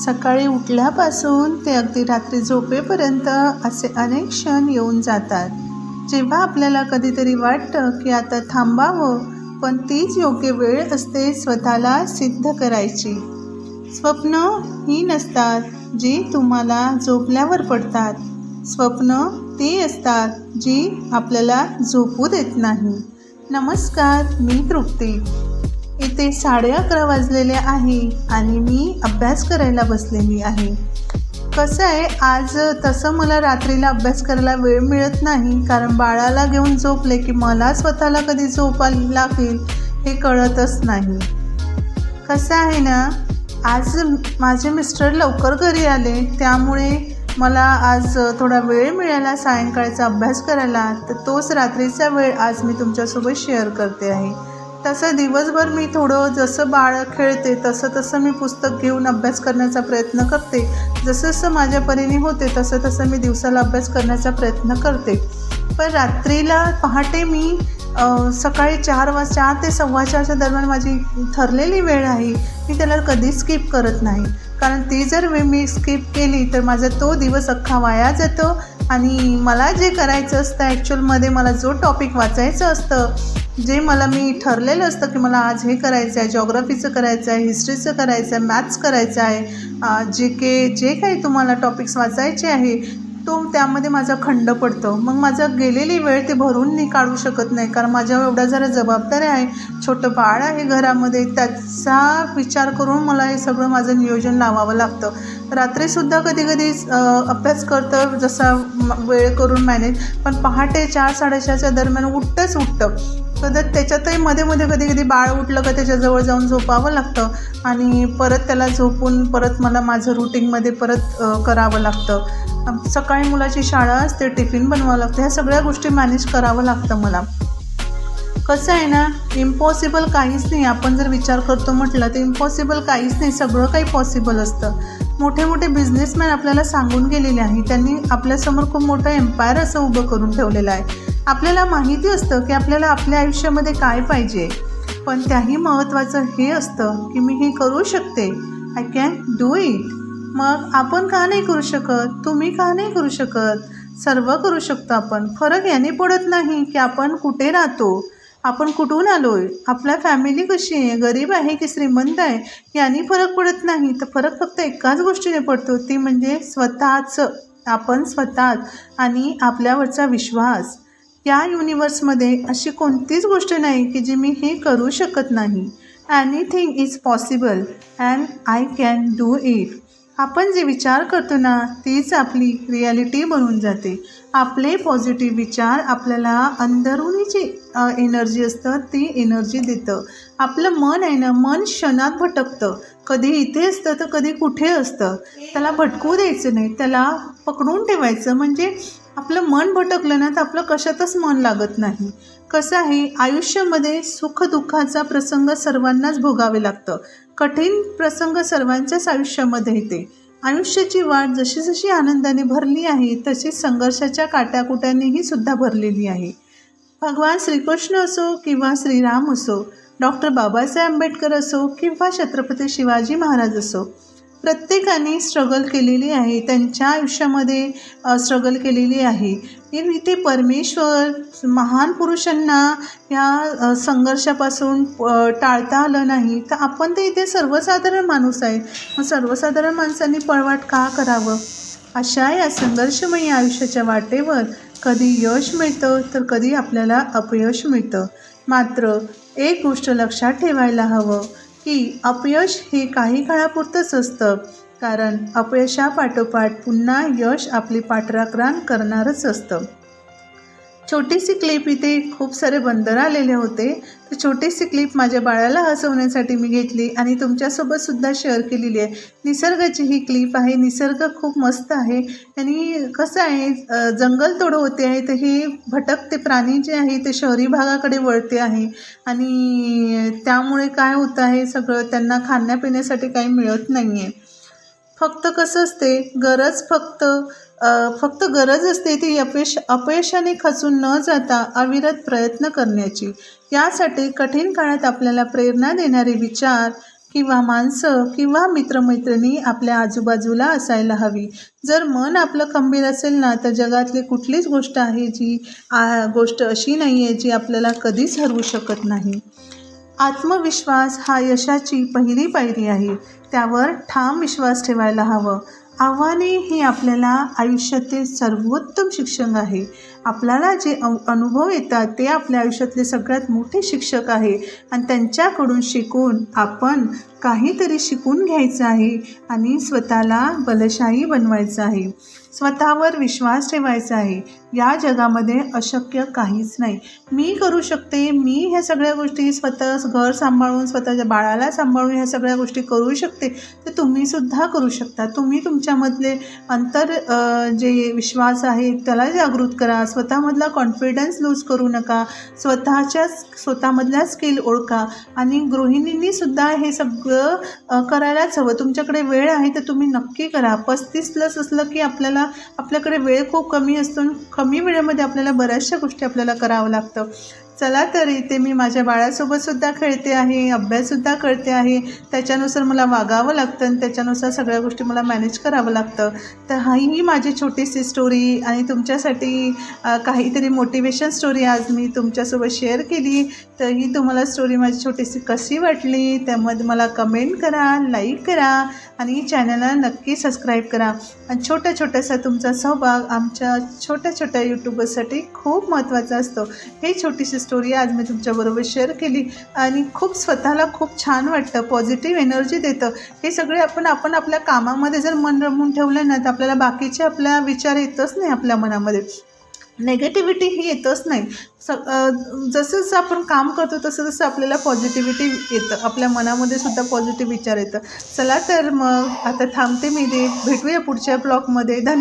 सकाळी उठल्यापासून ते अगदी रात्री झोपेपर्यंत असे अनेक क्षण येऊन जातात. जेव्हा आपल्याला कधीतरी वाटतं की आता थांबावं पण तीच योग्य वेळ असते स्वतःला सिद्ध करायची. स्वप्न ही नसतात जी तुम्हाला झोपल्यावर पडतात. स्वप्न ती असतात जी आपल्याला झोपू देत नाही. नमस्कार मी तृप्ती. इथे साडे अकरा वाजलेले आहे आणि मी अभ्यास करायला बसलेली आहे. कसं आहे आज तसं मला रात्रीला अभ्यास करायला वेळ मिळत नाही कारण बाळाला घेऊन झोपले की मला स्वतःला कधी झोपा लागेल हे कळतच नाही. कसं आहे ना आज माझे मिस्टर लवकर घरी आले त्यामुळे मला आज थोडा वेळ मिळाला सायंकाळचा अभ्यास करायला. तर तोच रात्रीचा वेळ आज मी तुमच्यासोबत शेअर करते आहे. तसं दिवसभर मी थोडं जसं बाळ खेळते तसं तसं मी पुस्तक घेऊन अभ्यास करण्याचा प्रयत्न करते. जसं जसं माझ्या परीने होते तसं तसं मी दिवसाला अभ्यास करण्याचा प्रयत्न करते. पण रात्रीला पहाटे मी सकाळी चार वाज चार ते सव्वा चारच्या दरम्यान माझी ठरलेली वेळ आहे मी त्याला कधी स्किप करत नाही. कारण ती जर वेळ मी स्किप केली तर माझा तो दिवस अख्खा वाया जातो. आणि मला जे करायचं असतं ॲक्च्युअलमध्ये मला जो टॉपिक वाचायचं असतं जे मला मी ठरलेलं असतं की मला आज हे करायचं आहे जॉग्रफीचं करायचं आहे हिस्ट्रीचं करायचं आहे मॅथ्स करायचं आहे जे के जे काही तुम्हाला टॉपिक्स वाचायचे आहे तो त्यामध्ये माझा खंड पडतो. मग माझं गेलेली वेळ ते भरून मी काढू शकत नाही. कारण माझ्यावर एवढ्या जरा जबाबदाऱ्या आहे. छोटं बाळ आहे घरामध्ये. त्याचा विचार करून मला हे सगळं माझं नियोजन लावावं लागतं. रात्रीसुद्धा कधी कधी अभ्यास करतं जसा वेळ करून मॅनेज पण पहाटे चार साडेचारच्या दरम्यान उठतंच उठतं. तर त्याच्यातही मध्ये मध्ये कधी कधी बाळ उठलं का त्याच्याजवळ जाऊन झोपावं लागतं. आणि परत त्याला झोपून परत मला माझं रुटीनमध्ये परत करावं लागतं. सकाळी मुलाची शाळा असते टिफिन बनवावं लागतं ह्या सगळ्या गोष्टी मॅनेज करावं लागतं मला. कसं आहे ना इम्पॉसिबल काहीच नाही. आपण जर विचार करतो म्हटलं तर इम्पॉसिबल काहीच नाही. सगळं काही पॉसिबल असतं. मोठे मोठे बिझनेसमॅन आपल्याला सांगून गेलेले आहे. त्यांनी आपल्यासमोर खूप मोठं एम्पायर असं उभं करून ठेवलेलं आहे. आपल्याला माहिती असतं की आपल्याला आपल्या आयुष्यामध्ये काय पाहिजे. पण त्याही महत्त्वाचं हे असतं की मी हे करू शकते. आय कॅन डू इट मग आपण का नाही करू शकत? तुम्ही का नाही करू शकत? सर्व करू शकतो आपण. फरक याने पडत नाही की आपण कुठे राहतो. आपण कुठून आलो आहे आपल्या फॅमिली कशी आहे? गरीब आहे की श्रीमंत आहे? याने फरक पडत नाही. तर फरक फक्त एकाच गोष्टीने पडतो. ती म्हणजे स्वतःचं. आपण स्वतःच आणि आपल्यावरचा विश्वास. या युनिवर्समध्ये अशी कोणतीच गोष्ट नाही की जी मी हे करू शकत नाही. Anything is possible and I can do it आपण जे विचार करतो ना तीच आपली रियालिटी बनून जाते. आपले पॉझिटिव्ह विचार आपल्याला अंदरुनी जी एनर्जी असतं ती एनर्जी देतं. आपलं मन आहे ना मन क्षणात भटकतं. कधी इथे असतं तर कधी कुठे असतं. त्याला भटकू द्यायचं नाही. त्याला पकडून ठेवायचं. म्हणजे आपलं मन भटकलं ना तर आपलं कशातच मन लागत नाही. कसं आहे आयुष्यामध्ये सुखदुःखाचा प्रसंग सर्वांनाच भोगावे लागतं. कठीण प्रसंग सर्वांच्याच आयुष्यामध्ये येते. आयुष्याची वाट जशी जशी आनंदाने भरली आहे तशीच संघर्षाच्या काट्याकुट्यानेही सुद्धा भरलेली आहे. भगवान श्रीकृष्ण असो किंवा श्रीराम असो डॉक्टर बाबासाहेब आंबेडकर असो किंवा छत्रपती शिवाजी महाराज असो प्रत्येकाने स्ट्रगल केलेली आहे त्यांच्या आयुष्यामध्ये स्ट्रगल केलेली आहे. इथे परमेश्वर महान पुरुषांना ह्या संघर्षापासून टाळता आलं नाही. तर आपण ते इथे सर्वसाधारण माणूस आहे. मग सर्वसाधारण माणसांनी पळवाट का करावं? अशा या संघर्षमयी आयुष्याच्या वाटेवर कधी यश मिळतं तर कधी आपल्याला अपयश मिळतं. मात्र एक गोष्ट लक्षात ठेवायला हवं की अपयश हे काही काळापुरतंच असतं. कारण अपयशापाठोपाठ पुन्हा यश आपली पाठराखण करणारच असतं. छोटीशी क्लिप इथे खूप सारे बंदर आलेले होते. तर छोटीशी क्लिप माझ्या बाळाला हसवण्यासाठी मी घेतली आणि तुमच्यासोबतसुद्धा शेअर केलेली आहे. निसर्गाची ही क्लिप आहे. निसर्ग खूप मस्त आहे. आणि कसं आहे जंगल तोड होते आहे तर हे भटकते प्राणी जे आहे ते शहरी भागाकडे वळते आहे. आणि त्यामुळे काय होतं आहे सगळं त्यांना खाण्यापिण्यासाठी काही मिळत नाही आहे फक्त कसं असते गरज फक्त फक्त गरज असते ती अपयश अपयशाने खचून न जाता अविरत प्रयत्न करण्याची. यासाठी कठीण काळात आपल्याला प्रेरणा देणारे विचार किंवा माणसं किंवा मित्रमैत्रिणी आपल्या आजूबाजूला असायला हवी. जर मन आपलं खंबीर असेल ना तर जगातली कुठलीच गोष्ट आहे जी आ, गोष्ट अशी नाही आहे जी आपल्याला कधीच हरवू शकत नाही. आत्मविश्वास हा यशाची पहिली पायरी आहे. त्यावर ठाम विश्वास ठेवायला हवं. आव्हाने हे आपल्याला आयुष्यातील सर्वोत्तम शिक्षण आहे. आपल्याला जे अ अनुभव येतात ते आपल्या आयुष्यातले सगळ्यात मोठे शिक्षक आहे. आणि त्यांच्याकडून शिकून आपण काहीतरी शिकून घ्यायचं आहे आणि स्वतःला बलशाही बनवायचं आहे. स्वतःवर विश्वास ठेवायचा आहे. या जगामध्ये अशक्य काहीच नाही. मी करू शकते मी ह्या सगळ्या गोष्टी स्वतः घर सांभाळून स्वतःच्या बाळाला सांभाळून ह्या सगळ्या गोष्टी करू शकते. तर तुम्हीसुद्धा करू शकता. तुम्ही तुमच्या त्याच्यामधले अंतर जे विश्वास आहे त्याला जागृत करा. स्वतःमधला कॉन्फिडन्स लूज करू नका. स्वतःच्या स्वतःमधल्या स्किल ओळखा. आणि गृहिणींनीसुद्धा हे सगळं करायलाच हवं. तुमच्याकडे वेळ आहे तर तुम्ही नक्की करा. पस्तीस प्लस असलं की आपल्याला आपल्याकडे वेळ खूप कमी असतो आणि कमी वेळेमध्ये आपल्याला बऱ्याचशा गोष्टी आपल्याला करावं लागतं. चला तर इथे मी माझ्या बाळासोबतसुद्धा खेळते आहे अभ्याससुद्धा करते आहे. त्याच्यानुसार मला वागावं लागतं आणि त्याच्यानुसार सगळ्या गोष्टी मला मॅनेज करावं लागतं. तर हाही ही माझी छोटीशी स्टोरी आणि तुमच्यासाठी काहीतरी मोटिवेशन स्टोरी आज मी तुमच्यासोबत शेअर केली. तर ही तुम्हाला स्टोरी माझी छोटीशी कशी वाटली त्यामध्ये मला कमेंट करा लाईक करा. आणि चॅनलला नक्की सबस्क्राईब करा. आणि छोट्या छोट्यासा तुमचा सहभाग आमच्या छोट्या छोट्या यूट्यूबर्ससाठी खूप महत्त्वाचा असतो. हे छोटीशी स्टोरी आज मी तुमच्याबरोबर शेअर केली आणि खूप स्वतःला खूप छान वाटतं पॉझिटिव्ह एनर्जी देतं. हे सगळे आपण आपण आपल्या कामामध्ये जर मन रमून ठेवलं ना तर आपल्याला बाकीचे आपला विचार येतच नाही आपल्या मनामध्ये. नेगेटिव्हिटी ही येतच नाही. स जसं जसं आपण काम करतो तसं तसं आपल्याला पॉझिटिव्हिटी येतं. आपल्या मनामध्ये सुद्धा पॉझिटिव्ह विचार येतं. चला तर मग आता थांबते मी दे भेटूया पुढच्या ब्लॉगमध्ये धन्य